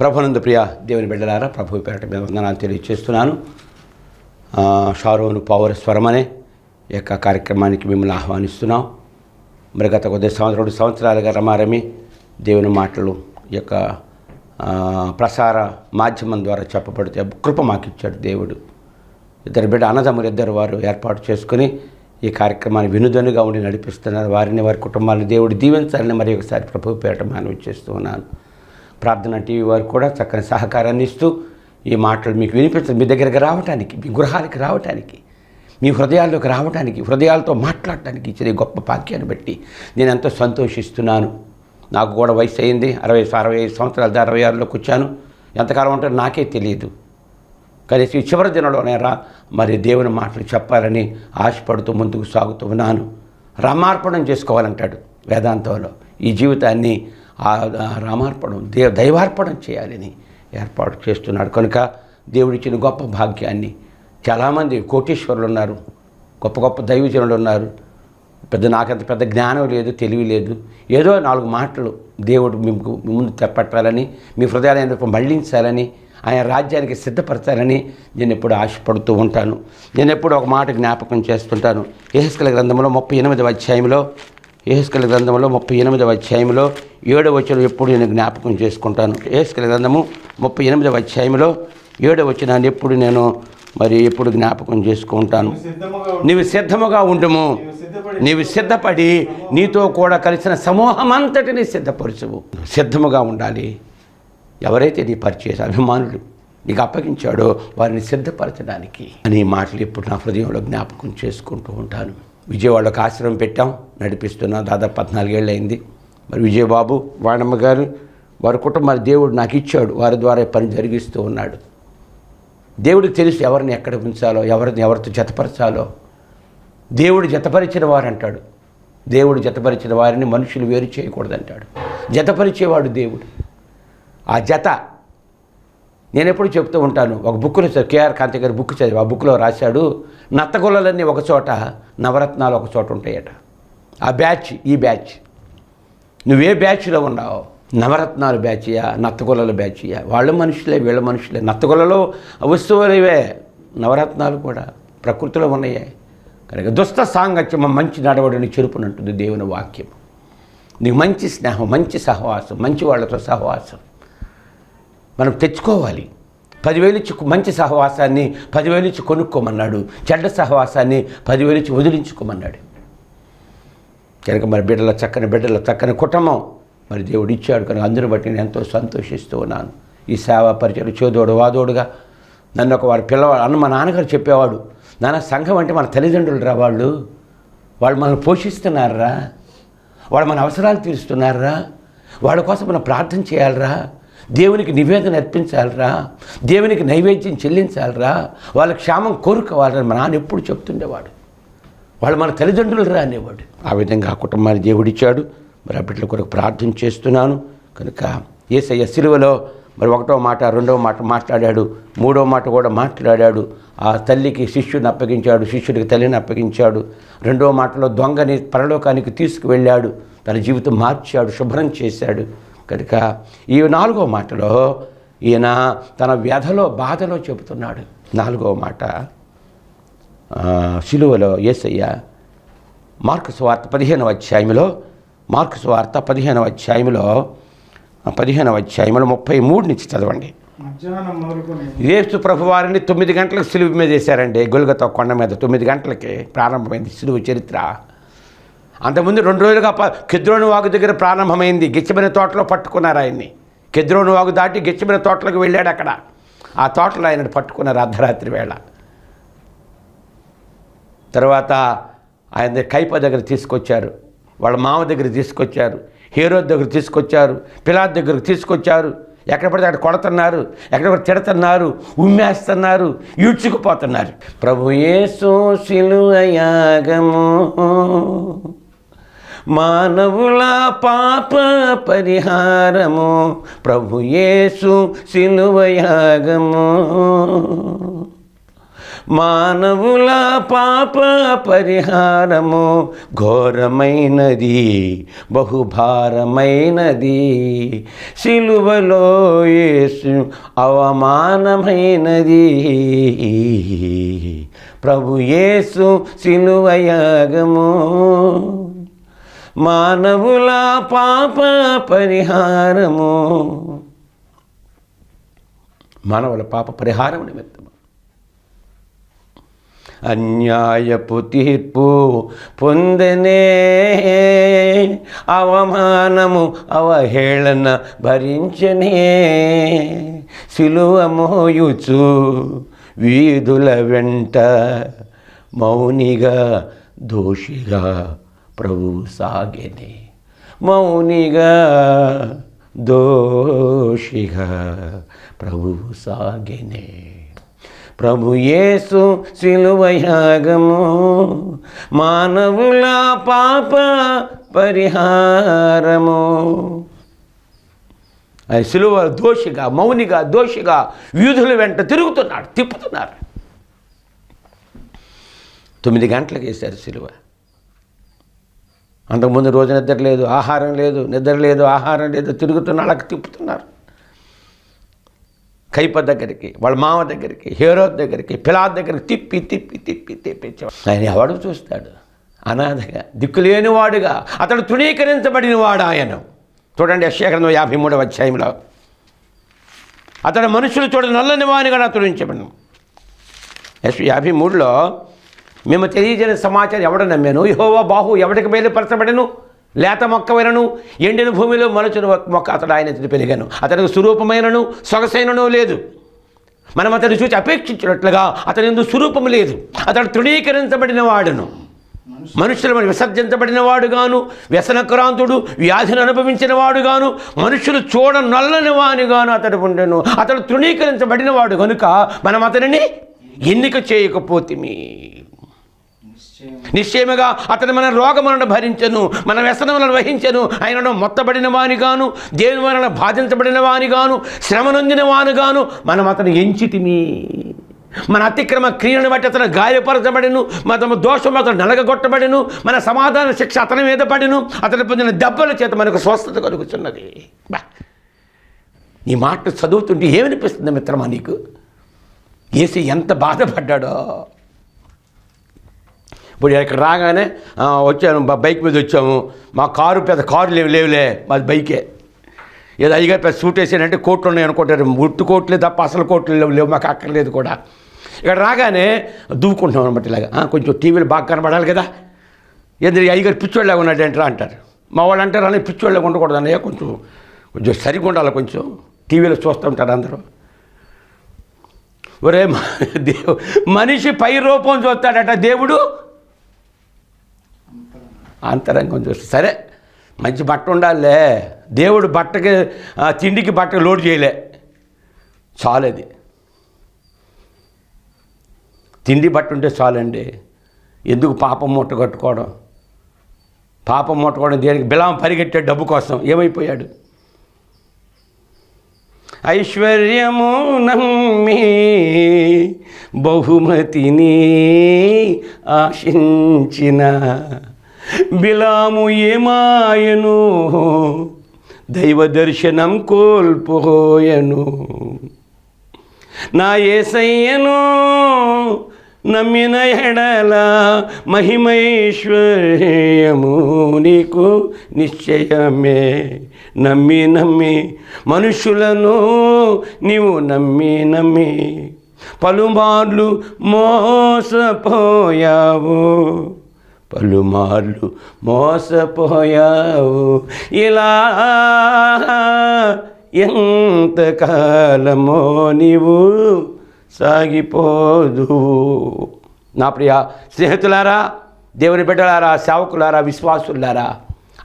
ప్రభునంద ప్రియ దేవుని బిడ్డలారా ప్రభు పేరట మీద వందనాలు తెలియజేస్తున్నాను షారోను పౌర స్వరం అనే యొక్క కార్యక్రమానికి మిమ్మల్ని ఆహ్వానిస్తున్నాం. మరి గత కొద్ది సంవత్సరం రెండు సంవత్సరాలుగా రమారమి దేవుని మాటలు యొక్క ప్రసార మాధ్యమం ద్వారా చెప్పబడితే కృప మాకిచ్చాడు దేవుడు. ఇద్దరు బిడ్డ అన్నదమ్ములు ఇద్దరు వారు ఏర్పాటు చేసుకుని ఈ కార్యక్రమాన్ని వినుదనుగా ఉండి నడిపిస్తున్నారు. వారిని వారి కుటుంబాలను దేవుడు దీవించాలని మరి ఒకసారి ప్రభు పేరట మనవి చేస్తూ ఉన్నాను. ప్రార్థన టీవీ వారు కూడా చక్కని సహకారాన్ని ఇస్తూ ఈ మాటలు మీకు వినిపించదు మీ దగ్గరికి రావడానికి మీ గృహాలకు రావటానికి మీ హృదయాల్లోకి రావడానికి హృదయాలతో మాట్లాడటానికి ఇచ్చిన గొప్ప భాగ్యాన్ని బట్టి నేను ఎంతో సంతోషిస్తున్నాను. నాకు కూడా వయసు అయింది అరవై అరవై ఐదు సంవత్సరాల అరవై ఆరులోకి వచ్చాను. ఎంతకాలం ఉంటుందో నాకే తెలియదు. కానీ ఈ చివరి దినంలోనే రా మరి దేవుని మాటలు చెప్పాలని ఆశపడుతూ ముందుకు సాగుతూ ఉన్నాను. రామార్పణం చేసుకోవాలంటాడు వేదాంతంలో. ఈ జీవితాన్ని ఆ రామార్పణం దే దైవార్పణం చేయాలని ఏర్పాటు చేస్తున్నాడు. కనుక దేవుడిచ్చిన గొప్ప భాగ్యాన్ని చాలామంది కోటీశ్వరులు ఉన్నారు గొప్ప గొప్ప దైవజనులు ఉన్నారు. పెద్ద నాకంత పెద్ద జ్ఞానం లేదు తెలివి లేదు. ఏదో నాలుగు మాటలు దేవుడు మీకు ముందు తెప్పట్టాలని మీ హృదయాలను మళ్ళించాలని ఆయన రాజ్యానికి సిద్ధపరచాలని నేను ఎప్పుడు ఆశపడుతూ ఉంటాను. నేను ఎప్పుడు ఒక మాట జ్ఞాపకం చేస్తుంటాను. ఏహస్కల గ్రంథంలో ముప్పై ఎనిమిదవ అధ్యాయంలో ఏహెస్కల గ్రంథంలో ముప్పై ఎనిమిదవ అధ్యాయంలో ఏడవ వచనం ఎప్పుడు నేను జ్ఞాపకం చేసుకుంటాను. ఏహెస్కల గ్రంథము ముప్పై ఎనిమిదవ అధ్యాయంలో ఏడవ వచనాన్ని ఎప్పుడు నేను మరి ఎప్పుడు జ్ఞాపకం చేసుకుంటాను. నీవు సిద్ధముగా ఉండుము. నీవు సిద్ధపడి నీతో కూడా కలిసిన సమూహం అంతటిని సిద్ధపరచువు సిద్ధముగా ఉండాలి. ఎవరైతే నీ పరిచయ అభిమానులు నీకు అప్పగించాడో వారిని సిద్ధపరచడానికి అని మాటలు ఎప్పుడు నా హృదయంలో జ్ఞాపకం చేసుకుంటూ ఉంటాను. విజయవాడకు ఆశ్రమం పెట్టాం. నడిపిస్తున్నా దాదాపు పద్నాలుగేళ్ళు అయింది మరి విజయబాబు వాణమ్మ గారు వారి కుటుంబాలు దేవుడు నాకు ఇచ్చాడు. వారి ద్వారా పని జరిగిస్తూ ఉన్నాడు. దేవుడికి తెలుసు ఎవరిని ఎక్కడ ఉంచాలో ఎవరిని ఎవరితో జతపరచాలో. దేవుడు జతపరిచిన వారు అంటాడు. దేవుడు జతపరిచిన వారిని మనుషులు వేరు చేయకూడదంటాడు. జతపరిచేవాడు దేవుడు. ఆ జత నేను ఎప్పుడు చెప్తూ ఉంటాను. ఒక బుక్ను కేఆర్ కాంతి గారి బుక్ చదివి ఆ బుక్లో రాశాడు నత్తగొల్లలన్నీ ఒక చోట నవరత్నాలు ఒక చోట ఉంటాయట. ఆ బ్యాచ్ ఈ బ్యాచ్. నువ్వే బ్యాచ్లో ఉన్నావు? నవరత్నాలు బ్యాచ్యా నత్తగొల్లల బ్యాచ్యా? వాళ్ళ మనుషులే వీళ్ళ మనుషులే. నత్తగొల్లలో వస్తువులు ఇవే నవరత్నాలు కూడా ప్రకృతిలో ఉన్నాయే. కనుక దుస్త సాంగత్యం మంచి నడవడిని చెరుపునంటుంది దేవుని వాక్యం నీకు మంచి స్నేహం మంచి సహవాసం మంచి వాళ్ళతో సహవాసం. మనం తెచ్చుకోవాలి. పదివేలు ఇచ్చి మంచి సహవాసాన్ని పదివేలు ఇచ్చి కొనుక్కోమన్నాడు. చెడ్డ సహవాసాన్ని పదివేలు ఇచ్చి వదిలించుకోమన్నాడు. కనుక మరి బిడ్డల చక్కని బిడ్డల చక్కని కుటుంబం మరి దేవుడు ఇచ్చాడు. కనుక అందరూ బట్టి నేను ఎంతో సంతోషిస్తూ ఉన్నాను. ఈ సేవా పరిచయం చేదోడు వాదోడుగా నన్ను ఒక వారి పిల్లవాడు అన్న మా నాన్నగారు చెప్పేవాడు నాన్న సంఘం అంటే మన తల్లిదండ్రులు రా వాళ్ళు. వాళ్ళు మనల్ని పోషిస్తున్నారా? వాళ్ళు మన అవసరాలు తీరుస్తున్నారా? వాళ్ళ కోసం మనం ప్రార్థన చేయాలరా? దేవునికి నివేదన అర్పించాలరా? దేవునికి నైవేద్యం చెల్లించాలరా? వాళ్ళ క్షేమం కోరుకోవాలని మా నాన్న ఎప్పుడు చెప్తుండేవాడు. వాళ్ళు మన తల్లిదండ్రులు రా అనేవాడు. ఆ విధంగా ఆ కుటుంబాన్ని దేవుడిచ్చాడు. మరి ఆ బిడ్డల కొరకు ప్రార్థన చేస్తున్నాను. కనుక ఏసయ్య సిలువలో మరి ఒకటో మాట రెండవ మాట మాట్లాడాడు. మూడో మాట కూడా మాట్లాడాడు. ఆ తల్లికి శిష్యుని అప్పగించాడు. శిష్యుడికి తల్లిని అప్పగించాడు. రెండవ మాటలో దొంగని పరలోకానికి తీసుకువెళ్ళాడు. తన జీవితం మార్చాడు. శుభ్రం చేశాడు. కనుక ఈ నాలుగో మాటలో ఈయన తన వ్యధలో బాధలో చెబుతున్నాడు. నాలుగో మాట శిలువలో యేసయ్య మార్కు సువార్త పదిహేనవ అధ్యాయంలో మార్కు సువార్త పదిహేనవ అధ్యాయంలో పదిహేనవ అధ్యాయంలో ముప్పై మూడు నుంచి చదవండి. యేసు ప్రభు వారిని తొమ్మిది గంటలకు సిలువ మీద వేశారండి. గొలుగతో కొండ మీద తొమ్మిది గంటలకి ప్రారంభమైంది సిలువ చరిత్ర. అంతకుముందు రెండు రోజులుగా కిద్రోని వాగు దగ్గర ప్రారంభమైంది. గిచ్చబిన తోటలో పట్టుకున్నారు ఆయన్ని. కిద్రోని వాగు దాటి గిచ్చబిన తోటలోకి వెళ్ళాడు అక్కడ. ఆ తోటలో ఆయన పట్టుకున్నారు అర్ధరాత్రి వేళ. తర్వాత ఆయన కైప దగ్గర తీసుకొచ్చారు. వాళ్ళ మామ దగ్గర తీసుకొచ్చారు. హీరో దగ్గర తీసుకొచ్చారు. పిలాద్ దగ్గరకు తీసుకొచ్చారు. ఎక్కడ పడితే అక్కడ కొడుతున్నారు. ఎక్కడ పడితే తిడుతున్నారు. ఉమ్మేస్తున్నారు. ఈడ్చుకుపోతున్నారు. ప్రభు యేసు శిలువ యాగము. మానవుల పాప పరిహారము ప్రభుయేసు యేసు మానవుల పాప పరిహారము ఘోరమైనది బహుభారమైనది. సిలువలో యేసు అవమానమైనది. ప్రభు యేసు సిలువయాగము మానవుల పాప పరిహారము. మానవుల పాప పరిహారం నిమిత్తము. అన్యాయపు తీర్పు పొందనే అవమానము అవహేళన భరించనే సిలువ మోయుచు వీధుల వెంట మౌనిగా దోషిగా ప్రభు సాగెనే మౌనిగా దోషిగా ప్రభు సాగెనే. ప్రభు యేసు సిలువయాగము మానవుల పాప పరిహారము. అది సిలువ దోషిగా మౌనిగా దోషిగా వీధుల వెంట తిరుగుతున్నాడు తిప్పుతున్నారు తొమ్మిది గంటలకు వేశారు సిలువ. అంతకుముందు రోజు నిద్ర లేదు ఆహారం లేదు నిద్ర లేదు ఆహారం లేదు తిరుగుతున్న వాళ్ళకి తిప్పుతున్నారు. కైప దగ్గరికి వాళ్ళ మామ దగ్గరికి హీరో దగ్గరికి పిలాద్ దగ్గరికి తిప్పి తిప్పి తిప్పి తిప్పించేవాడు ఆయన ఎవడు చూస్తాడు? అనాథగా దిక్కులేని వాడుగా అతడు తృణీకరించబడిన వాడు ఆయన. చూడండి యశాగ్రంథం యాభై మూడవ అధ్యాయంలో. అతడు మనుషులు చూడ నల్లని వానిగా నా తుడించబడిన యశ్ యాభై మూడులో మేము తెలియజేసిన సమాచారం ఎవడ నమ్మాను? యహోవా బాహు ఎవడికి బయలుపరచబడను? లేత మొక్క వినను ఎండిన భూమిలో మలుచుని మొక్క అతడు ఆయన పెరిగాను. అతనికి స్వరూపమైనను సొగసైనను లేదు. మనం అతను చూసి అపేక్షించినట్లుగా అతని ఎందుకు స్వరూపం లేదు. అతడు తృణీకరించబడిన వాడును మనుషుల విసర్జించబడిన వాడుగాను వ్యసనక్రాంతుడు వ్యాధిని అనుభవించిన వాడుగాను మనుషులు చూడ నల్లని వానిగాను అతడు ఉండెను. అతడు తృణీకరించబడిన వాడు కనుక మనం అతనిని ఎన్నిక చేయకపోతిమి. నిశ్చయముగా. అతను మన రోగములను భరించను మన వ్యసనములను వహించను. ఆయనను మొత్తబడిన వానిగాను దేవుని వలన బాధించబడిన వానిగాను శ్రమ నొందిన వానుగాను మనం అతను ఎంచితిమి. మన అతిక్రమ క్రియను బట్టి అతను గాయపరచబడిను మన దోషం అతను నలగగొట్టబడిను మన సమాధాన శిక్ష అతని మీద పడిను. అతను పొందిన దెబ్బల చేత మనకు స్వస్థత కలుగుతున్నది బా. ఈ మాట చదువుతుంటే ఏమనిపిస్తుంది మిత్రమా నీకు? ఏసీ ఎంత బాధపడ్డాడో. ఇప్పుడు ఇక్కడ రాగానే వచ్చాను బైక్ మీద వచ్చాము. మా కారు పెద్ద కారు లేవు లేవులే మాది బైకే. ఏదో అయ్యగారు పెద్ద సూట్ వేసానంటే కోట్లు ఉన్నాయి అనుకుంటారు. ఉట్టు కోట్లే తప్ప అసలు కోట్లు లేవు లేవు మాకు అక్కర్లేదు కూడా. ఇక్కడ రాగానే దువ్వుకుంటున్నాం అనమాట ఇలాగా. కొంచెం టీవీలు బాగా కనబడాలి కదా. ఎందుకు అయ్యగారు పిచ్చోళ్ళగా ఉన్నాడంటారా అంటారు. మా వాళ్ళు అంటారు అని పిచ్చోళ్ళగా ఉండకూడదు అన్నయ్య కొంచెం కొంచెం సరిగా ఉండాలి కొంచెం. టీవీలో చూస్తుంటారు అందరూ. ఒరే దేవు మనిషి పై రూపం చూస్తాడట దేవుడు. అంతరంగం చూస్తే సరే మంచి బట్ట ఉండాలే దేవుడు బట్టకి తిండికి బట్ట లోడ్ చేయలే. చాలది. తిండి బట్ట ఉంటే చాలండి. ఎందుకు పాపం మూట కట్టుకోవడం? పాపం మూటకోవడం దేనికి? బిలాం పరిగెట్టే డబ్బు కోసం. ఏమైపోయాడు? ఐశ్వర్యము నమ్మి బహుమతిని ఆశించిన బిలాము ఏమాయను? దైవ దర్శనం కోల్పోయను. నా ఏసయ్యను నమ్మిన ఎడల మహిమైశ్వర్యము నీకు నిశ్చయమే. నమ్మి నమ్మి మనుషులను నీవు నమ్మి నమ్మి పలుమార్లు మోసపోయావు. పలుమార్లు మోసపోయావు. ఇలా ఎంతకాలమో నీవు సాగిపోదు. నా ప్రియ స్నేహితులారా దేవుని బిడ్డలారా సేవకులారా విశ్వాసులారా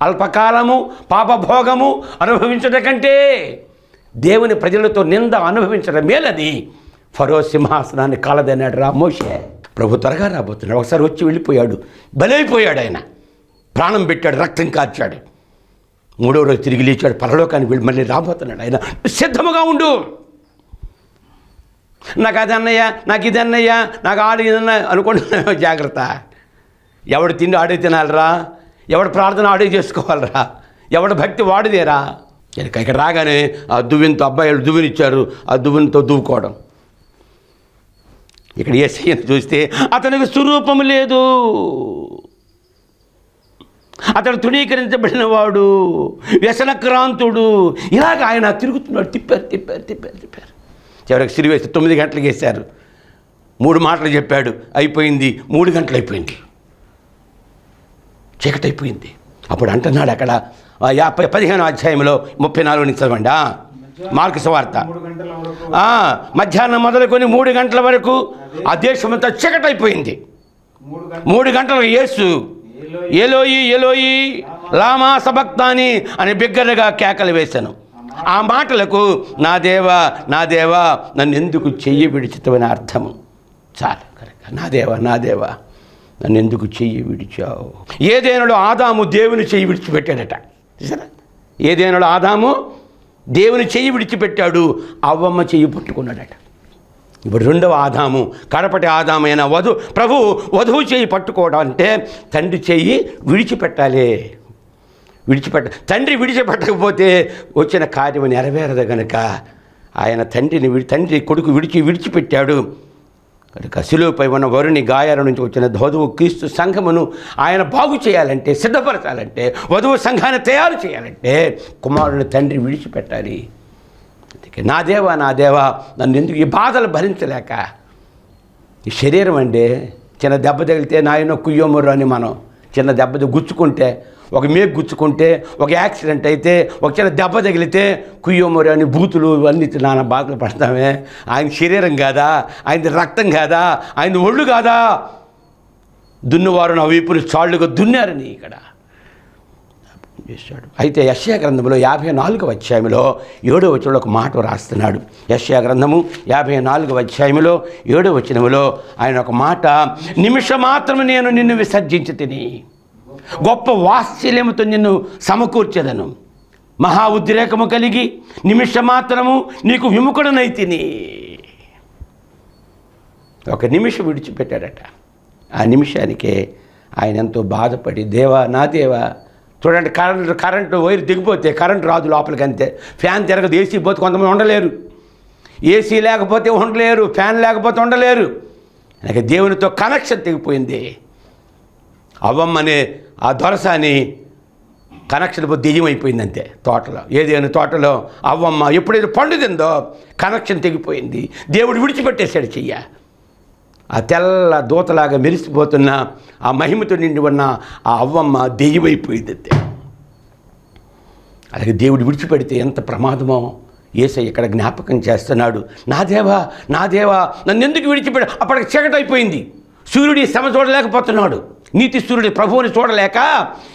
అల్పకాలము పాపభోగము అనుభవించడం కంటే దేవుని ప్రజలతో నింద అనుభవించడం మేలది. ఫరో సింహాసనాన్ని కాలదన్నాడు రా మోషే. ప్రభు త్వరగా రాబోతున్నాడు. ఒకసారి వచ్చి వెళ్ళిపోయాడు. బలైపోయాడు ఆయన. ప్రాణం పెట్టాడు రక్తం కార్చాడు. మూడో రోజు తిరిగి లేచాడు పరలోకానికి వెళ్ళి మళ్ళీ రాబోతున్నాడు ఆయన. సిద్ధముగా ఉండు. నాకు అది అన్నయ్య నాకు ఇది అన్నయ్య నాకు ఆడు ఇది అనుకుంటున్నా జాగ్రత్త. ఎవడు తిండి ఆడే తినాలిరా? ఎవడు ప్రార్థన ఆడే చేసుకోవాలిరా? ఎవడు భక్తి వాడిదేరా? ఇక్కడ రాగానే ఆ దువ్వినతో అబ్బాయిలు దువ్వినిచ్చారు. ఆ దువ్వినతో దువ్వుకోవడం. ఇక్కడ ఏసయ్యను చూస్తే అతనికి స్వరూపం లేదు. అతడు తృణీకరించబడిన వాడు వ్యసనక్రాంతుడు. ఇలాగ ఆయన తిరుగుతున్నాడు తిప్పారు తిప్పారు తిప్పారు తిప్పారు. చివరికి సిరివేసి తొమ్మిది గంటలకు వేశారు. మూడు మాటలు చెప్పాడు అయిపోయింది మూడు గంటలు అయిపోయింది. చీకటి అయిపోయింది. అప్పుడు అంటున్నాడు అక్కడ యాభై పదిహేను అధ్యాయంలో ముప్పై నాలుగు నుంచి చదవండి మార్కు సువార్త మధ్యాహ్నం మొదలుకొని మూడు గంటల వరకు ఆ దేశమంతా చీకటి మూడు గంటలకు యేసు ఏలోయి ఏలోయి లామా సబక్తాని అని బిగ్గరగా కేకలు వేశాను. ఆ మాటలకు నా దేవా నా దేవా నన్ను ఎందుకు చెయ్యి విడిచితమని అర్థము. చాలు కరెక్ట్ నా దేవా నా దేవా నన్ను ఎందుకు చెయ్యి విడిచావు? ఏదేనలో ఆదాము దేవుని చెయ్యి విడిచిపెట్టాడట? చూసారా? ఏదేనలో ఆదాము దేవుని చెయ్యి విడిచిపెట్టాడు అవ్వమ్మ చెయ్యి పట్టుకున్నాడట. ఇప్పుడు రెండవ ఆదాము కడపటి ఆదామైన వధు ప్రభు వధువు చేయి పట్టుకోవడం అంటే తండ్రి చెయ్యి విడిచిపెట్టాలి. విడిచిపెట్ట తండ్రి విడిచిపెట్టకపోతే వచ్చిన కార్యం నెరవేరదు గనక ఆయన తండ్రిని తండ్రి కొడుకు విడిచి విడిచిపెట్టాడు. కనుక శిలువపై ఉన్న వరుని గాయాల నుంచి వచ్చిన వధువు క్రీస్తు సంఘమును ఆయన బాగు చేయాలంటే సిద్ధపరచాలంటే వధువు సంఘాన్ని తయారు చేయాలంటే కుమారుని తండ్రి విడిచిపెట్టాలి. అందుకే నా దేవా నా దేవా నన్ను ఎందుకు ఈ బాధలు భరించలేక? ఈ శరీరం అండి చిన్న దెబ్బ తగిలితే నాయన కుయ్యోమరు అని మనం చిన్న దెబ్బ గుచ్చుకుంటే ఒక మేకు గుచ్చుకుంటే ఒక యాక్సిడెంట్ అయితే ఒక చిన్న దెబ్బ తగిలితే కుయ్యోమరి అని బూతులు ఇవన్నీ నాన్న బాధలు పడతామే. ఆయన శరీరం కాదా? ఆయనది రక్తం కాదా? ఆయన ఒళ్ళు కాదా? దున్నువారు నా వీపుని చాళ్ళుగా దున్నారని ఇక్కడ. చేశాడు అయితే యశ్యా గ్రంథంలో యాభై నాలుగవ అధ్యాయంలో ఏడో వచనంలో ఒక మాట రాస్తున్నాడు యశ్యా గ్రంథము యాభై నాలుగవ అధ్యాయంలో ఏడో వచనంలో ఆయన ఒక మాట నిమిషం మాత్రం నేను నిన్ను విసర్జించి తిని గొప్ప వాత్సల్యముతో నిన్ను సమకూర్చెదను. మహా ఉద్రేకము కలిగి నిమిషం మాత్రము నీకు విముఖుడనై తిని. ఒక నిమిషం విడిచిపెట్టాడట. ఆ నిమిషానికే ఆయన ఎంతో బాధపడి దేవా నా దేవా చూడండి కరెంట్ కరెంటు వైర్ దిగిపోతే కరెంటు రాదు లోపలికి అంతే ఫ్యాన్ తిరగదు ఏసీ పోతే కొంతమంది ఉండలేరు. ఏసీ లేకపోతే ఉండలేరు ఫ్యాన్ లేకపోతే ఉండలేరు. నాకు దేవునితో కనెక్షన్ తెగిపోయింది. అవ్వమ్మనే ఆ దొరసాని కనెక్షన్ పోతే దెయ్యం అయిపోయింది అంతే తోటలో ఏదైనా తోటలో అవ్వమ్మ ఎప్పుడైతే పండు తిందో కనెక్షన్ తెగిపోయింది. దేవుడు విడిచిపెట్టేశాడు చెయ్య. ఆ తెల్ల దూతలాగా మెరిసిపోతున్న ఆ మహిమతో నిండి ఉన్న ఆ అవ్వమ్మ దెయ్యమైపోయింది అంతే అలాగే దేవుడు విడిచిపెడితే ఎంత ప్రమాదమో ఏసై ఇక్కడ జ్ఞాపకం చేస్తున్నాడు నా దేవా నా దేవా నన్ను ఎందుకు విడిచిపెడు అప్పటికి చీకటైపోయింది. సూర్యుడి శ్రమ చూడలేకపోతున్నాడు. నీతి సూర్యుడి ప్రభువుని చూడలేక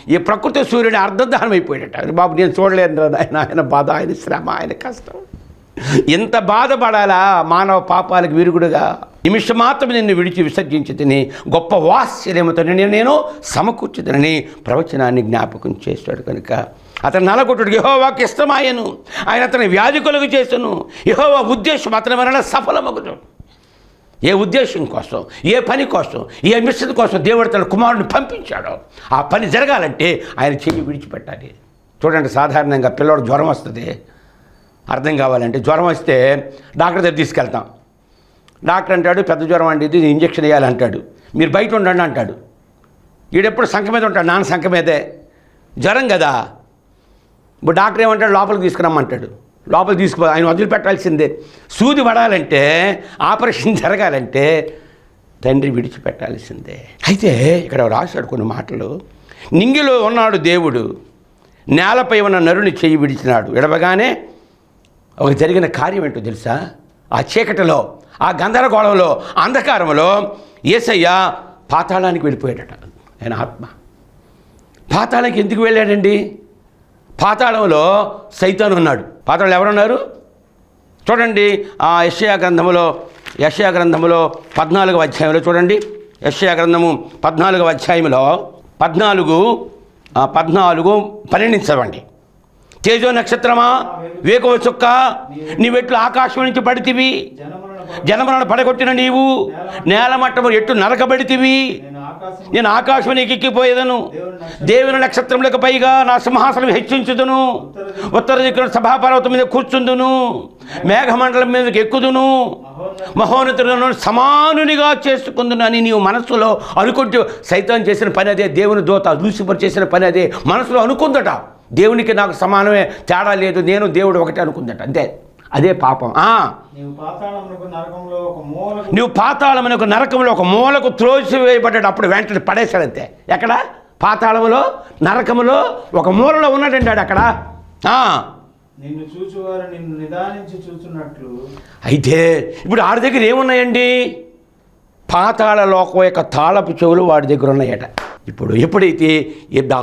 ఈ ప్రకృతి సూర్యుడి అర్ధదానం అయిపోయాడట బాబు నేను చూడలేను ఆయన ఆయన బాధ ఆయన శ్రమ ఆయన కష్టం. ఎంత బాధపడాలా మానవ పాపాలకు విరుగుడుగా? నిమిషం మాత్రం నిన్ను విడిచి విసర్జించితిని గొప్ప వాత్సల్యముతో నేను నేను సమకూర్చుదనని ప్రవచనాన్ని జ్ఞాపకం చేశాడు కనుక. అతను నలగొట్టుడు యహోవాకి ఇష్టమాయను. ఆయన అతని వ్యాధి కొలుగు చేశాను యహోవా ఉద్దేశం అతని వలన సఫలమగును. ఏ ఉద్దేశం కోసం ఏ పని కోసం ఏ మిషన్ కోసం దేవుడు తన కుమారుని పంపించాడో ఆ పని జరగాలంటే ఆయన చెయ్యి విడిచిపెట్టాలి. చూడండి సాధారణంగా పిల్లోడు జ్వరం వస్తుంది. అర్థం కావాలంటే జ్వరం వస్తే డాక్టర్ దగ్గర తీసుకెళ్తాం. డాక్టర్ అంటాడు పెద్ద జ్వరం అండి ఇది ఇంజక్షన్ వేయాలంటాడు మీరు బయట ఉండండి అంటాడు. వీడెప్పుడు సంఖ మీద ఉంటాడు నాన్న సంఖ మీదే. జ్వరం కదా. ఇప్పుడు డాక్టర్ ఏమంటాడు లోపలికి తీసుకురమ్మంటాడు. లోపల తీసుకుపో ఆయన వదిలిపెట్టాల్సిందే. సూది పడాలంటే ఆపరేషన్ జరగాలంటే తండ్రి విడిచిపెట్టాల్సిందే. అయితే ఇక్కడ రాశాడు కొన్ని మాటలు. నింగిలో ఉన్నాడు దేవుడు నేలపై ఉన్న నరుని చెయ్యి విడిచినాడు. విడవగానే ఒక జరిగిన కార్యం ఏంటో తెలుసా? ఆ చీకటిలో ఆ గందరగోళంలో అంధకారంలో ఏసయ్య పాతాళానికి వెళ్ళిపోయాడట. ఆయన ఆత్మ. పాతాళానికి ఎందుకు వెళ్ళాడండి? పాతాళంలో సైతాన్ ఉన్నాడు. పాతాళం ఎవరున్నారు? చూడండి ఆ యషయా గ్రంథములో యషయా గ్రంథములో పద్నాలుగవ అధ్యాయంలో చూడండి. యషయా గ్రంథము పద్నాలుగవ అధ్యాయంలో పద్నాలుగు పద్నాలుగు పన్నెండు చదవండి. తేజో నక్షత్రమా? వేకువ చుక్క? నీవెట్లు ఆకాశం నుంచి పడితివి. జనమరణ పడగొట్టిన నీవు. నేల మట్టము ఎట్టు నరకబడితివి. నేను ఆకాశం నీకు ఎక్కిపోయేదను. దేవుని నక్షత్రములకు పైగా నా సింహాసనం హెచ్చించుదును. ఉత్తర దిక్కున సభాపర్వతం మీద కూర్చుందును. మేఘమండలం మీదకి ఎక్కుదును. మహోన్నతులను సమానునిగా చేసుకుందును అని నీవు మనస్సులో అనుకుంటూ సైతం చేసిన పని అదే. దేవుని దోత లూసిఫర్ చేసిన పని అదే. మనసులో అనుకుందట. దేవునికి నాకు సమానమే తేడా లేదు నేను దేవుడు ఒకటే అనుకుందట. అంతే. అదే పాపం. నువ్వు పాతాళమునకు నరకంలో ఒక మూలకు త్రోసివేయబడ్డాడు. అప్పుడు వెంటనే పడేశాడంతే ఎక్కడ? పాతాళములో నరకములో ఒక మూలలో ఉన్నాడండి అక్కడ. ఆ. నిన్ను చూచువారు నిన్ను నిదానించి చూచున్నట్లు. అయితే ఇప్పుడు ఆడి దగ్గర ఏమున్నాయండి? పాతాళ లోకం యొక్క తాళపు చెవులు వాడి దగ్గర ఉన్నాయట. ఇప్పుడు ఎప్పుడైతే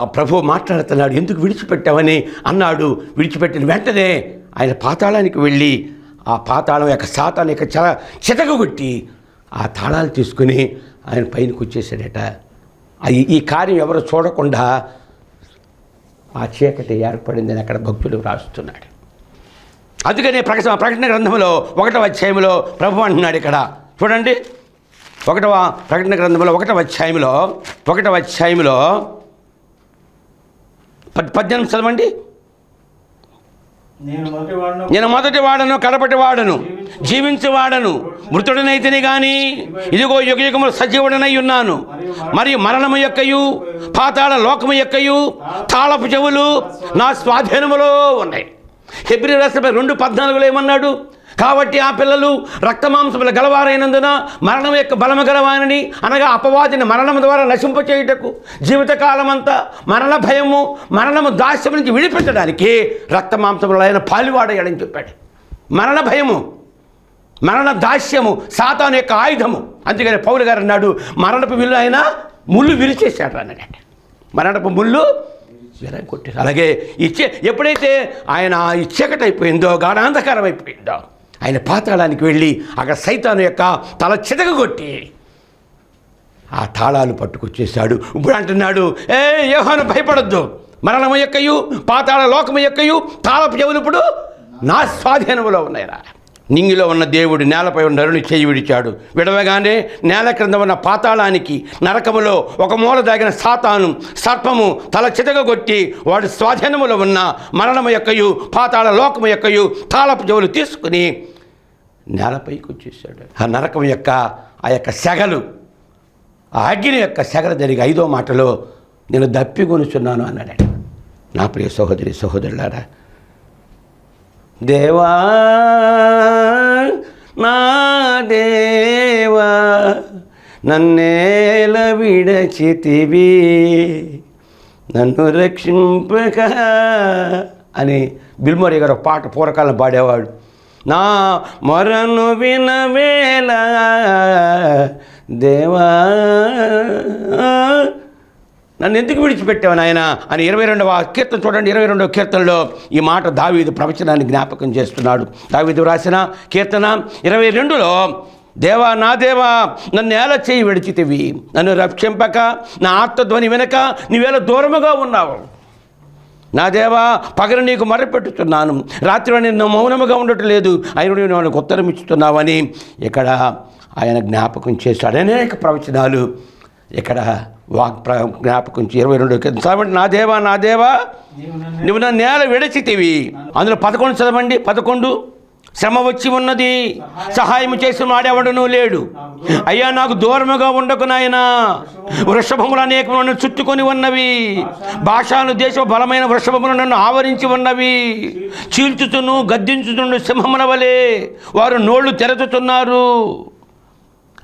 ప్రభు మాట్లాడుతున్నాడు ఎందుకు విడిచిపెట్టావని అన్నాడు విడిచిపెట్టిన వెంటనే ఆయన పాతాళానికి వెళ్ళి ఆ పాతాళం యొక్క సాతాన్ యొక్క చ చితగొట్టి ఆ తాళాలు తీసుకుని ఆయన పైనకు వచ్చేసాడట. అది ఈ కార్యం ఎవరు చూడకుండా ఆ చీకటి ఏర్పడిందని అక్కడ భక్తులు రాస్తున్నాడు అందుకనే ప్రకటన ప్రకటన గ్రంథంలో ఒకటవ అధ్యాయంలో ప్రభు అంటున్నాడు ఇక్కడ. చూడండి. ఒకటవ ప్రకటన గ్రంథంలో ఒకటవ అధ్యాయంలో ఒకటవ అధ్యాయంలో పద్- పద్దెనిమిది చదవండి. నేను మొదటి వాడును. కడపటి వాడను జీవించి వాడను మృతుడనైతేనే గాని ఇదిగో యుగ యుగములు సజీవుడనై ఉన్నాను. మరియు మరణము యొక్కయు పాతాళ లోకము యొక్కయు తాళపు చెవులు నా స్వాధీనములో ఉన్నాయి. హెబ్రి రాష్ట్రపై రెండు పద్నాలుగులో ఏమన్నాడు? కాబట్టి ఆ పిల్లలు రక్తమాంసముల గలవారైనందున మరణం యొక్క బలము గలవానని అనగా అపవాదిని మరణం ద్వారా నశింపచేయుటకు జీవితకాలమంతా మరణ భయము మరణము దాస్యం నుంచి విడిపించడానికి రక్తమాంసములు ఆయన పాలువాడేయడని చెప్పాడు. మరణ భయము మరణ దాస్యము సాతాను యొక్క ఆయుధము. అందుకని పౌరు గారు అన్నాడు మరణపు విల్లు ఆయన ముళ్ళు విరిచేశాడు అన్నాడు. మరణపు ముళ్ళు విరగొట్టారు అలాగే ఇచ్చే ఎప్పుడైతే ఆయన ఇచ్చకటైపోయిందో గాఢాంధకారం అయిపోయిందో ఆయన పాతాళానికి వెళ్ళి అక్కడ సైతాను యొక్క తల చితకగొట్టి ఆ తాళాలు పట్టుకొచ్చేసాడు ఇప్పుడు అంటున్నాడు ఏ యోహాను భయపడొద్దు. మరణము యొక్కయు పాతాళ లోకము యొక్కయు తాళపు చెవులు ఇప్పుడు నా స్వాధీనములో ఉన్నాయిరా. నింగిలో ఉన్న దేవుడు నేలపై ఉన్న నరుని చేయి విడిచాడు. విడవగానే నేల క్రింద ఉన్న పాతాళానికి నరకములో ఒక మూల దాగిన సాతాను సర్పము తల చితగొట్టి వాడు స్వాధీనములో ఉన్న మరణము యొక్కయు పాతాళ లోకము యొక్కయు తాళపు చెవులు తీసుకుని నేలపైకి వచ్చేసాడు ఆ నరకం యొక్క ఆ యొక్క సెగలు ఆ అగ్ని యొక్క సెగల జరిగి ఐదో మాటలో నేను దప్పిగొనుచున్నాను అన్నాడు నా ప్రియ సహోదరి సహోదరులారా దేవా నా దేవా నన్నేల విడచితివి? నన్ను రక్షింపక అని బిల్మోరి గారు ఒక పాట పూర్వకాలం పాడేవాడు. నా మొరను వినవేళ దేవా. నన్ను ఎందుకు విడిచిపెట్టావు నాయన అని ఇరవై రెండవ కీర్తన చూడండి ఇరవై రెండవ కీర్తనలో ఈ మాట దావీదు ప్రవచనాన్ని జ్ఞాపకం చేస్తున్నాడు. దావీదు రాసిన కీర్తన ఇరవై రెండులో దేవా నా దేవా నన్ను ఎలా చేయి విడిచితివి? నన్ను రక్షింపక నా ఆత్మధ్వని వెనక నీవేళ దూరముగా ఉన్నావు? నా దేవా పగలు నీకు మరపెట్టుతున్నాను. రాత్రి నిన్ను మౌనముగా ఉండటం లేదు ఆయన నేను వాళ్ళకి ఉత్తరం ఇస్తున్నావని ఇక్కడ ఆయన జ్ఞాపకం చేశాడు. అనేక ప్రవచనాలు ఇక్కడ వాక్ ప్ర జ్ఞాపకం ఇరవై రెండు చదవండి. నా దేవా నా దేవా నువ్వు నా నేల విడచితివి. అందులో పదకొండు చదవండి. పదకొండు. శ్రమ వచ్చి ఉన్నది. సహాయం చేసిన వాడెవడనూ లేడు. అయ్యా నాకు దూరముగా ఉండకు నాయనా. వృషభములు అనేకములు నన్ను చుట్టుకొని ఉన్నవి. భాషాను దేశ బలమైన వృషభములు నన్ను ఆవరించి ఉన్నవి. చీల్చుతును గద్దించుతును సింహముల వలె. వారు నోళ్ళు తెరచుతున్నారు.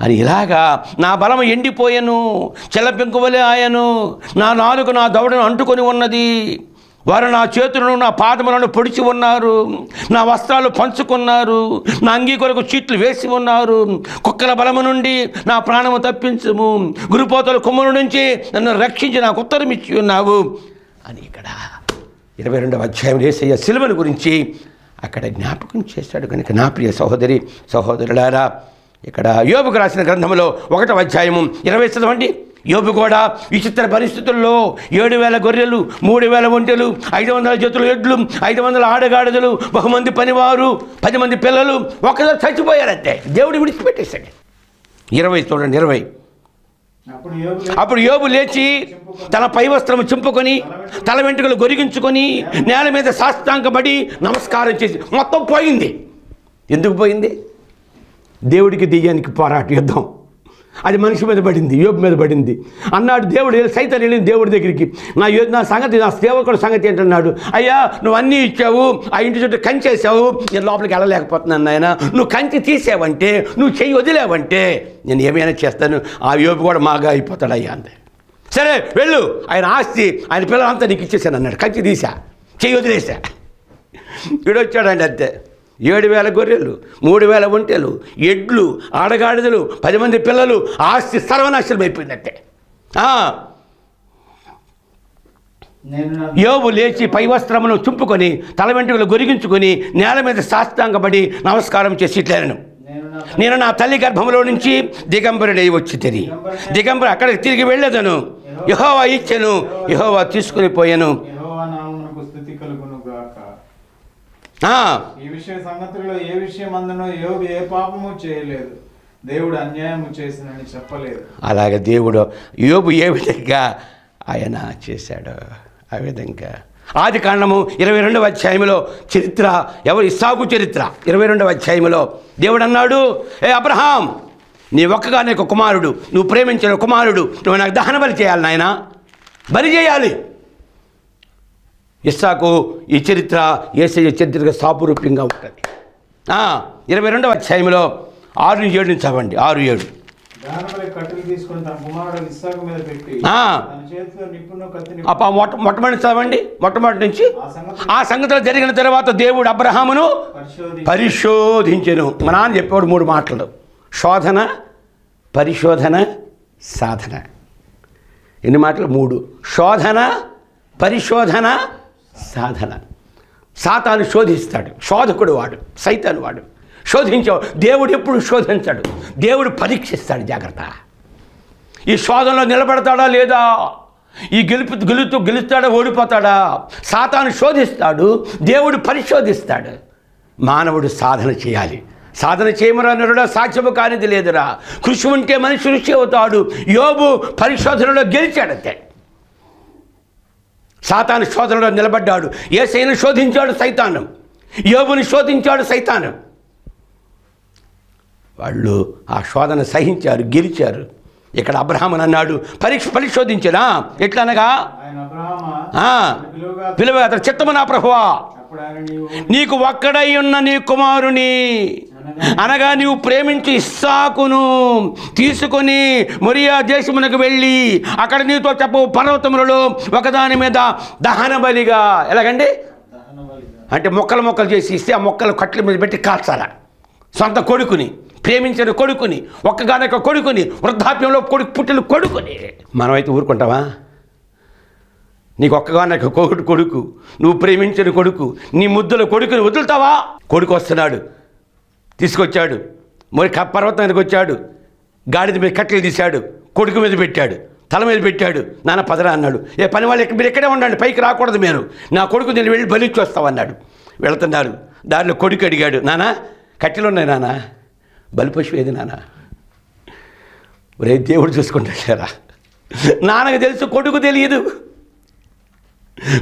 అని ఇలాగా నా బలం ఎండిపోయాను చెల్లపెంకువలే ఆయను. నా నాలుగు నా దవడను అంటుకొని ఉన్నది. వారు నా చేతులను నా పాదములను పొడిచి ఉన్నారు. నా వస్త్రాలు పంచుకున్నారు. నా అంగీ కొరకు చీట్లు వేసి ఉన్నారు. కుక్కల బలము నుండి నా ప్రాణము తప్పించము. గురుపోతల కొమ్ముల నుంచి నన్ను రక్షించి నాకు ఉత్తరం ఇచ్చి ఉన్నావు. అని ఇక్కడ ఇరవై రెండవ అధ్యాయం వేసయ్య సిలువను గురించి అక్కడ జ్ఞాపకం చేశాడు కనుక నా ప్రియ సహోదరి సహోదరులారా ఇక్కడ యోబుకు రాసిన గ్రంథంలో ఒకటవ అధ్యాయము ఇరవై చదవండి. యోబు కూడా విచిత్ర పరిస్థితుల్లో ఏడు వేల గొర్రెలు మూడు వేల ఒంటెలు ఐదు వందల జతులు ఎడ్లు ఐదు వందల ఆడగాడిదలు బహుమంది పనివారు పది మంది పిల్లలు ఒక్కసారి చచ్చిపోయారంతే. దేవుడు విడిచిపెట్టేశాడు. ఇరవై చూడండి ఇరవై. అప్పుడు యోబు లేచి తన పై వస్త్రము చింపుకొని తల వెంట్రుకలు గొరిగించుకొని నేల మీద సాష్టాంగపడి నమస్కారం చేసి మొత్తం పోయింది. ఎందుకు పోయింది? దేవుడికి దెయ్యానికి పోరాట యుద్ధం. అది మనిషి మీద పడింది యోపు మీద పడింది. అన్నాడు దేవుడు సైతం వెళ్ళింది దేవుడి దగ్గరికి. నా యో- నా సంగతి నా సేవకుడు సంగతి ఏంటన్నాడు? అయ్యా నువ్వు అన్నీ ఇచ్చావు ఆ ఇంటి చుట్టూ కంచేసావు నేను లోపలికి వెళ్ళలేకపోతున్నాను నాయన. నువ్వు కంచి తీసావంటే నువ్వు చెయ్యి వదిలేవంటే నేను ఏమైనా చేస్తాను? ఆ యోపు కూడా మాగా అయిపోతాడు అయ్యా అంతే సరే వెళ్ళు. ఆయన ఆస్తి ఆయన పిల్లలంతా నీకు ఇచ్చేసాను అన్నాడు. కంచి తీసా చెయ్యి వదిలేసా వీడొచ్చాడండి అంతే. ఏడు వేల గొర్రెలు మూడు వేల ఒంటెలు ఎడ్లు ఆడగాడిదలు పది మంది పిల్లలు ఆస్తి సర్వనాశనం అయిపోయిందంటే యోబు లేచి పై వస్త్రమును చుంపుకొని తల వెంట్రుకలు గొరిగించుకొని నేల మీద సాష్టాంగపడి నమస్కారం చేసి ఇట్లేను నేను నా నేను నా తల్లి గర్భంలో నుంచి దిగంబరుడై వచ్చి తిరిగి దిగంబరు అక్కడికి తిరిగి వెళ్ళేదను. యహోవా ఇచ్చెను. యహోవా తీసుకుని పోయాను యెహోవా నామమునకు స్థుతి కలుగును గాక ఆ, ఈ విషయ సంగతిలో ఏ విషయం అందునో యోబు ఏ పాపము చేయలేదు. దేవుడు అన్యాయము చేసినని చెప్పలేదు. అలాగే దేవుడు యోబు ఏ విధంగా ఆయన చేశాడు ఆ విధంగా. ఆది కాండము ఇరవై రెండవ అధ్యాయంలో చరిత్ర ఎవరు ఇస్సాకు చరిత్ర? ఇరవై రెండవ అధ్యాయంలో దేవుడు అన్నాడు ఏ అబ్రహాం నీ ఒక్కగా నీకు కుమారుడు నువ్వు ప్రేమించిన కుమారుడు నువ్వు నాకు దహన బలి చేయాలి నాయన. బలి చేయాలి. ఇస్సాకు ఈ చరిత్ర ఏసయ్య చరిత్రగా సాపురూప్యంగా ఉంటుంది. ఇరవై రెండవ అధ్యాయంలో ఆరు ఏడు నుంచి చదవండి ఆరు ఏడు. మొట్ట మొట్టమొదటి చదవండి మొట్టమొదటి నుంచి. ఆ సంగతి ఆ సంగతులు జరిగిన తర్వాత దేవుడు అబ్రహామును పరిశోధి పరిశోధించెను. మా నాన్న చెప్పాడు మూడు మాటలు. శోధన పరిశోధన సాధన. ఎన్ని మాటలు? మూడు. శోధన పరిశోధన సాధన. సాతాను శోధిస్తాడు. శోధకుడు వాడు సైతాను వాడు. శోధించే దేవుడు ఎప్పుడు శోధించాడు. దేవుడు పరీక్షిస్తాడు జాగ్రత్త. ఈ శోధనలో నిలబడతాడా లేదా? ఈ గెలుపు గెలుతూ గెలుస్తాడా ఓడిపోతాడా? సాతాను శోధిస్తాడు దేవుడు పరిశోధిస్తాడు. మానవుడు సాధన చేయాలి. సాధన చేయమరా నరుడా? సాధ్యము కానిది లేదురా. కృషి ఉంటే మనిషి రుచి అవుతాడు. యోబు పరిశోధనలో గెలిచాడంతే. సాతాను శోధనలో నిలబడ్డాడు. ఏసైను శోధించాడు సైతాను. యోబుని శోధించాడు సైతాను. వాళ్ళు ఆ శోధన సహించారు గెలిచారు. ఇక్కడ అబ్రహాముని అన్నాడు పరీక్ష పరిశోధించనా? ఎట్లనగా? పిలువ అతను చిత్తము నా ప్రభువా? నీకు ఒక్కడై ఉన్న నీ కుమారుని అనగా నీవు ప్రేమించి ఇస్సాకును తీసుకొని మొరియా దేశమునకు వెళ్ళి అక్కడ నీతో చెప్పు పర్వతములలో ఒకదాని మీద దహన బలిగా. ఎలాగండి? అంటే మొక్కలు మొక్కలు చేసి ఇస్తే ఆ మొక్కలు కట్ల మీద పెట్టి కాల్చాలా? సొంత కొడుకుని ప్రేమించిన కొడుకుని ఒక్కగానొక్క కొడుకుని వృద్ధాప్యంలో కొడుకు పుట్టిన కొడుకుని. మనమైతే ఊరుకుంటావా నీకు ఒక్కగానొక్క కొడుకు కొడుకు నువ్వు ప్రేమించిన కొడుకు నీ ముద్దుల కొడుకుని వదులుతావా? కొడుకు వస్తున్నాడు. తీసుకొచ్చాడు. మరి క- మీదకి వచ్చాడు. గాడిద మీద కట్టెలు తీశాడు. కొడుకు మీద పెట్టాడు. తల మీద పెట్టాడు. నాన్న పదరా అన్నాడు. ఏ పని వాళ్ళు ఇక్కడ మీరు ఇక్కడే ఉండండి. పైకి రాకూడదు మీరు. నా కొడుకు నేను వెళ్ళి బలిచ్చి వస్తామన్నాడు వెళుతున్నారు దారిలో కొడుకు అడిగాడు. నానా కట్టెలు ఉన్నాయి నానా బలిపశువు ఏది నాన్న? ఒరే దేవుడు చూసుకుంటారా నాన్నకు తెలుసు కొడుకు తెలియదు.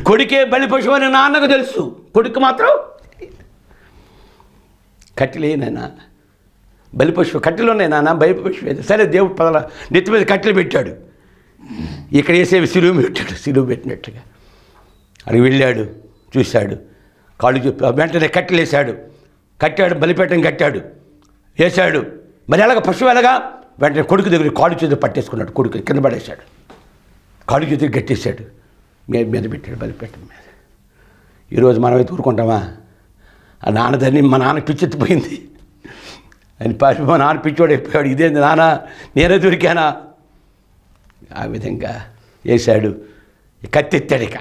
కొడుకే బలిపశువు అని నాన్నకు తెలుసు. కొడుకు మాత్రం కట్టెలేనైనా? బలి పశువు కట్టెలు ఉన్నాయి నాన్న బలి సరే దేవుడు పదల నెత్తి మీద కట్టెలు పెట్టాడు. ఇక్కడ వేసేవి సిలువు పెట్టాడు సిలువు పెట్టినట్టుగా. అడిగి వెళ్ళాడు చూశాడు. కాళ్ళు చెప్పి వెంటనే కట్టెలు వేశాడు కట్టాడు బలిపేటం కట్టాడు. వేశాడు. మరి ఎలాగ? పశువు ఎలాగా? వెంటనే కొడుకు దగ్గర కాళ్ళు చేతులు పట్టేసుకున్నాడు కొడుకు కింద పడేశాడు. కాళ్ళు చేతులు గట్టేశాడు. మీద మీద పెట్టాడు బలిపేటం మీద. ఈరోజు మనం ఊరుకుంటామా ఆ నాన్నదాన్ని మా నాన్న పిచ్చెత్తిపోయింది. అని పాపి మా నాన్న పిచ్చోడు అయిపోయాడు. ఇదేంది నాన్న? నేనే దొరికానా? ఆ విధంగా వేశాడు కత్తెత్తాడు ఇక.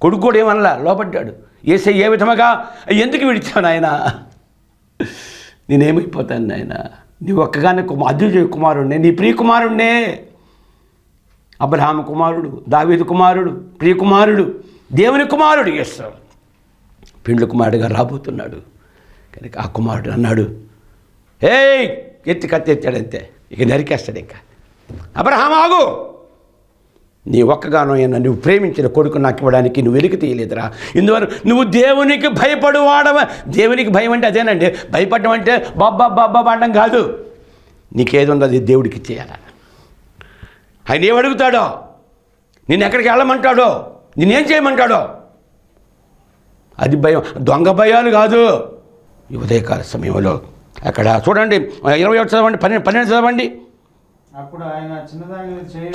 కొడుకు కూడా ఏమనలా లోపడ్డాడు. వేసే ఏ విధముగా? ఎందుకు విడిచావు నాయన? నేనేమైపోతాను నాయన? నీ ఒక్కగానే కుమ అద్భుత కుమారుణ్ణే నీ ప్రియకుమారుణ్ణే. అబ్రహాం కుమారుడు దావీదు కుమారుడు ప్రియ కుమారుడు దేవుని కుమారుడు యేసు. పిండ్ల కుమారుడుగా రాబోతున్నాడు. కనుక ఆ కుమారుడు అన్నాడు ఏయ్ ఎత్తి కత్తి ఎత్తాడంతే ఇక నరికేస్తాడు ఇంకా. అబ్రహాం ఆగు! నీ ఒక్కగానో అయినా నువ్వు ప్రేమించిన కొడుకు నాకు ఇవ్వడానికి నువ్వు వెలికి తీయలేదురా. ఇందువల్ల నువ్వు దేవునికి భయపడు వాడవ దేవునికి భయం అంటే అదేనండి. భయపడడం అంటే బాబ్బా బాబ్బా పడడం కాదు. నీకేది ఉందో అది దేవుడికి ఇచ్చేయాల? ఆయన ఏమడుగుతాడో అడుగుతాడో? ఎక్కడికి వెళ్ళమంటాడో? నేనేం చేయమంటాడో? అది భయం. దొంగ భయాలు కాదు. ఈ ఉదయకాల సమయంలో అక్కడ చూడండి ఇరవై ఒకటి చదవండి పన్నెండు పన్నెండు చదవండి.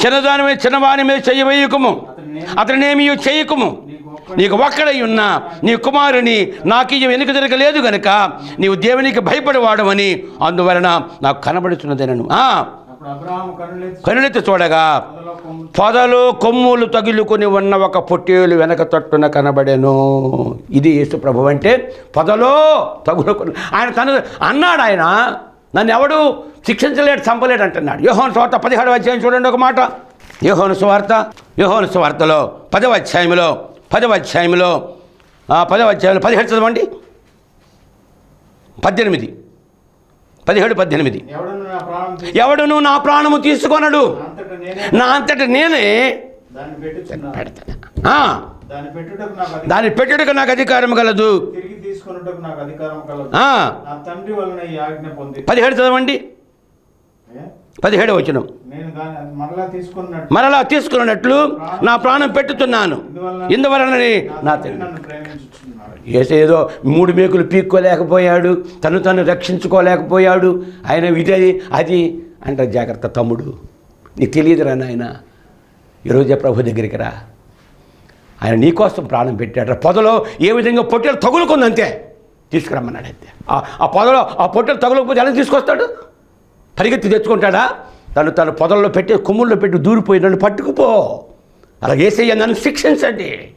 చిన్నదాని మీద చిన్నవాని మీద చెయ్యవేయకుము అతనేమి చేయకుము నీకు ఒక్క నీకు ఒక్కడై ఉన్నా నీ కుమారుని నాకు ఇవి వెనుక తిరగలేదు గనుక నీవు దేవునికి భయపడవాడమని అందువలన నాకు కనబడుతున్నదనను కనులెత్తి చూడగా పొదలో కొమ్ము పొదలు కొమ్ములు తగులుకొని ఉన్న ఒక పొట్టేలు వెనక తట్టున కనబడెను. ఇది యేసు ప్రభు అంటే పొదలో తగులుకొని ఆయన తను అన్నాడు ఆయన నన్ను ఎవడు శిక్షించలేడు చంపలేడు అంటున్నాడు. యోహోను సువార్త పదిహేడు అధ్యాయం చూడండి ఒక మాట. యోహోను సువార్త యోహోను సువార్తలో పదవ అధ్యాయంలో పదవ అధ్యాయంలో పదవ అధ్యాయంలో పదిహేడు చదవండి. పద్దెనిమిది. పదిహేడు పద్దెనిమిది. ఎవడను నా ప్రాణము తీసుకొనడు? నా అంతట నేనే దాన్ని పెట్టుటకు నాకు అధికారం కలదు. పదిహేడు చదవండి? పదిహేడు వచ్చిన మరలా తీసుకున్నట్లు నా ప్రాణం పెట్టుతున్నాను. ఇందువలనని నా ఏసే ఏదో మూడు మేకులు పీక్కోలేకపోయాడు తను తను రక్షించుకోలేకపోయాడు. ఆయన ఇది అది అంటే జాగ్రత్త తమ్ముడు. నీకు తెలియదురా నాయన ఈరోజే ప్రభు దగ్గరికి రా. ఆయన నీకోసం ప్రాణం పెట్టాడు పొదలో ఏ విధంగా పొట్టెలు తగులుకుంది అంతే తీసుకురమ్మన్నాడు అంతే ఆ- ఆ పొదలో ఆ పొట్టెలు తగులకపోతే ఎలా తీసుకొస్తాడు? పరిగెత్తి తెచ్చుకుంటాడా? తను తన పొదల్లో పెట్టి కొమ్ముల్లో పెట్టి దూరిపోయి నన్ను పట్టుకుపో. అలా ఏసయ్య నన్ను శిక్షించండి.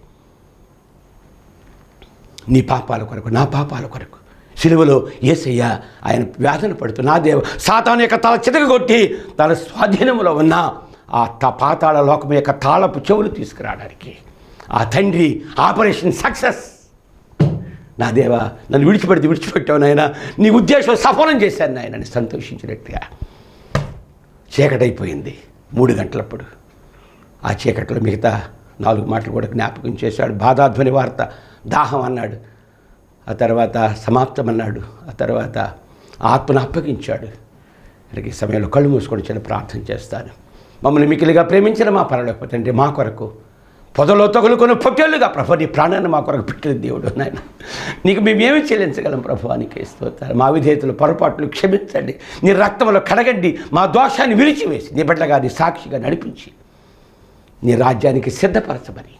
నీ పాపాల కొరకు నా పాపాల కొరకు. సిలువలో ఏసయ్య ఆయన వ్యాధన పడుతూ నా దేవ సాతాను యొక్క తల చితకగొట్టి తన స్వాధీనంలో ఉన్న ఆ త పాతాళ లోకం యొక్క తాళపు చెవులు తీసుకురావడానికి. ఆ తండ్రి ఆపరేషన్ సక్సెస్. నా దేవా నన్ను విడిచిపెడితే విడిచిపెట్టావు నాయన. నీ ఉద్దేశం సఫలం చేశాను నాయన. సంతోషించినట్టుగా చీకటైపోయింది. మూడు గంటలప్పుడు. ఆ చీకట్లో మిగతా నాలుగు మాటలు కూడా జ్ఞాపకం చేశాడు. బాధాధ్వని వార్త. దాహం అన్నాడు. ఆ తర్వాత సమాప్తం అన్నాడు ఆ తర్వాత ఆత్మను అప్పగించాడు. ఇక్కడికి ఈ సమయంలో కళ్ళు మూసుకొని చిన్న ప్రార్థన చేస్తాను. మమ్మల్ని మికిలిగా ప్రేమించిన మా పరలోకపోతే అంటే మా కొరకు పొదలో తగులుకొని పొట్టేళ్ళుగా ప్రభు నీ ప్రాణాన్ని మా కొరకు పెట్టిన దేవుడు నాయన. నీకు మేమేమి చెల్లించగలం ప్రభు నీకే స్తోత్రాలు. మా విధేయతలు పొరపాట్లు క్షమించండి. నీ రక్తంలో కడగండి. మా దోషాన్ని విరిచివేసి నీ బిడ్డగా నీ సాక్షిగా నడిపించి. నీ రాజ్యానికి సిద్ధపరచమని.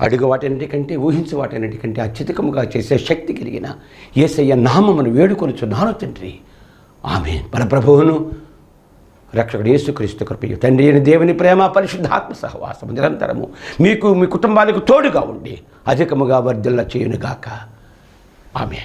అడుగు వాటన్నిటికంటే ఊహించు వాటన్నిటికంటే అత్యధికముగా చేసే శక్తి కలిగిన ఏసయ్య నామమును వేడుకొనుచున్నాను తండ్రి. ఆమె పరప్రభువును ప్రభువును రక్షకుడు యేసుక్రీస్తు కృపయు. తండ్రి అయిన దేవుని ప్రేమ పరిశుద్ధాత్మ సహవాసము నిరంతరము. మీకు మీ కుటుంబాలకు తోడుగా ఉండి అధికముగా వర్ధిల్ల చేయునుగాక ఆమె